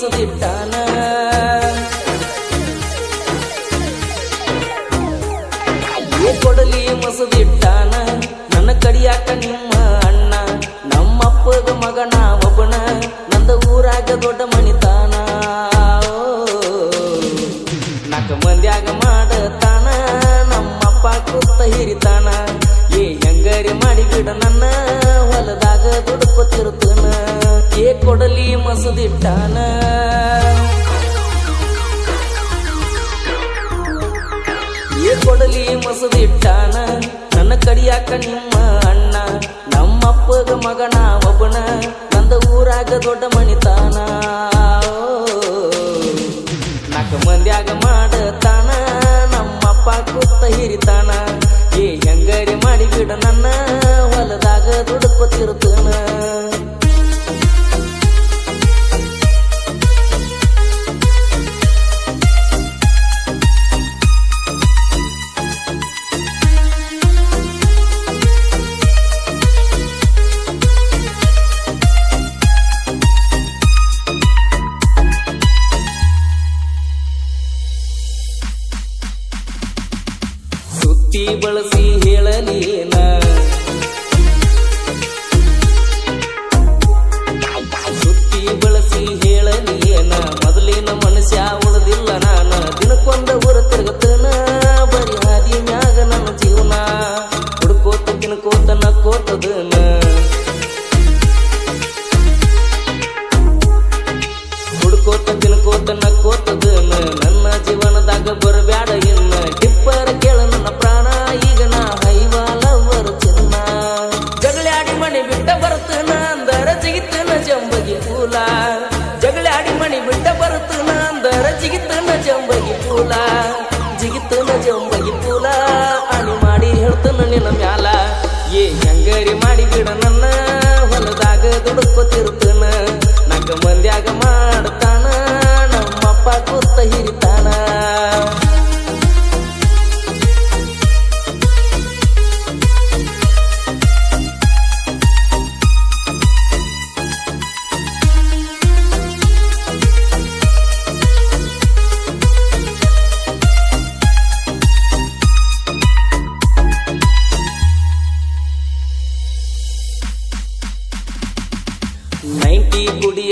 ತೋರಿಸದಿಟ್ಟಾನ? ಕೊಡಲಿ ಮಸದಿಟ್ಟಾನ? ನನ್ನ ಕಡಿಯಾಕ ನಿಮ್ಮ ಅಣ್ಣ ನಮ್ಮಪ್ಪಗ ಮಗನ ಒಬ್ಬನ ನಂದ ಊರಾಗ ದೊಡ್ಡ ಮಣಿತಾನ? ನಾಲ್ಕು ಮಂದ್ಯಾಗ ಮಾಡತಾನ, ನಮ್ಮಪ್ಪ ಕೂತ ಹಿರಿತಾನ? ಏ, ಹೆಂಗರಿ ಮಾಡಿ ಬಿಡ ನನ್ನ ಹೊಲದಾಗ ದುಡುಕುತ್ತಿರುತ್ತಾನ ಏ, ಕೊಡಲಿ வசதிட்டான ಏ ಕೊಡಲಿ ಮಸದಿಟ್ಟಾನ ನನ್ನ ಕಡಿಯಾಕ ನಿಮ್ಮ ಅಣ್ಣ ನಮ್ಮಪ್ಪಗ ಮಗನ ಒಬ್ಬನ ನಂದ ಊರಾಗ ದೊಡ್ಡ ಮಣಿತಾ ಬಳಸಿ ಜಿಗಿತನ ಜಂಬಗಿ ಅಣಿ ಮಾಡಿ ಹೇಳ್ತಾನ ನಿನ್ನ ಮ್ಯಾಲ. ಏ ಹೆಂಗರಿ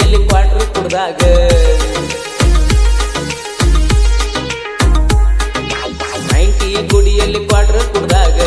ಎಲ್ಲಿ ಕ್ವಾಟ್ರಿ ಕುಡ್ದಾಗ ನೈಂಟಿ ಗುಡಿಯಲ್ಲಿ ಕ್ವಾಟ್ರಿ ಕುಡ್ದಾಗ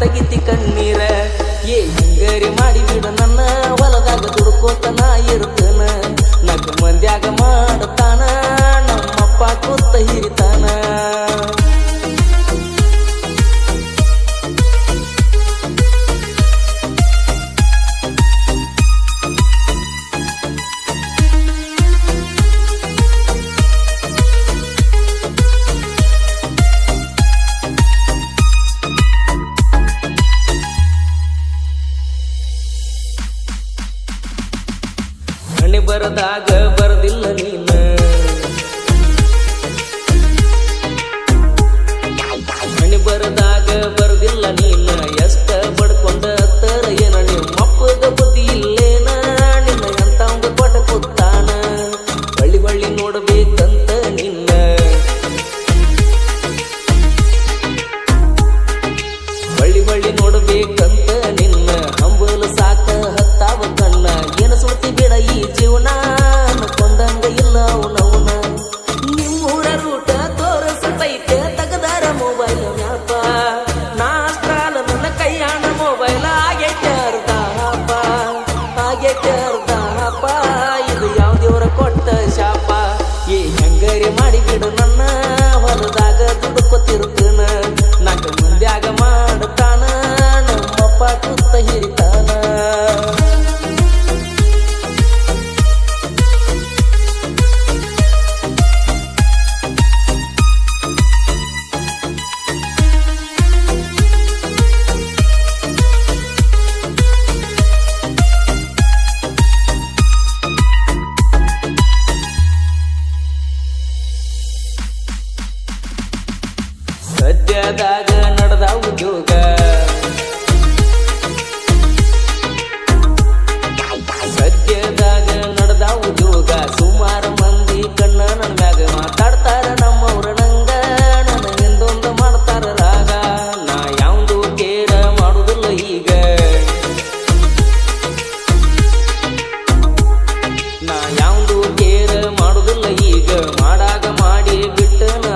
ತಗಿತಿ ಕಣ್ಣೀರ ಏ ಹಿಂಗರಿ ಹಣೆ ಬರದಾಗ ಬರದಿಲ್ಲ ನೀನು. ಸದ್ಯದಾಗ ನಡೆದ ಉದ್ಯೋಗ. ಸದ್ಯದಾಗ ನಡೆದ ಉದ್ಯೋಗ. ಸುಮಾರು ಮಂದಿ ಕಣ್ಣ ನನ್ನ ಮ್ಯಾಗ ಮಾತಾಡ್ತಾರ ನಮ್ಮವ್ರ ನಂಗ. ನನ್ನ ಮಾಡ್ತಾರ ರಾಗ. ನಾ ಯಾವುದು ಕೇರ ಮಾಡೋದಿಲ್ಲ ಈಗ. ನಾ ಯಾವುದು ಕೇರ ಮಾಡುವುದಿಲ್ಲ ಈಗ. ಮಾಡಾಗ ಮಾಡಿ ಬಿಟ್ಟನ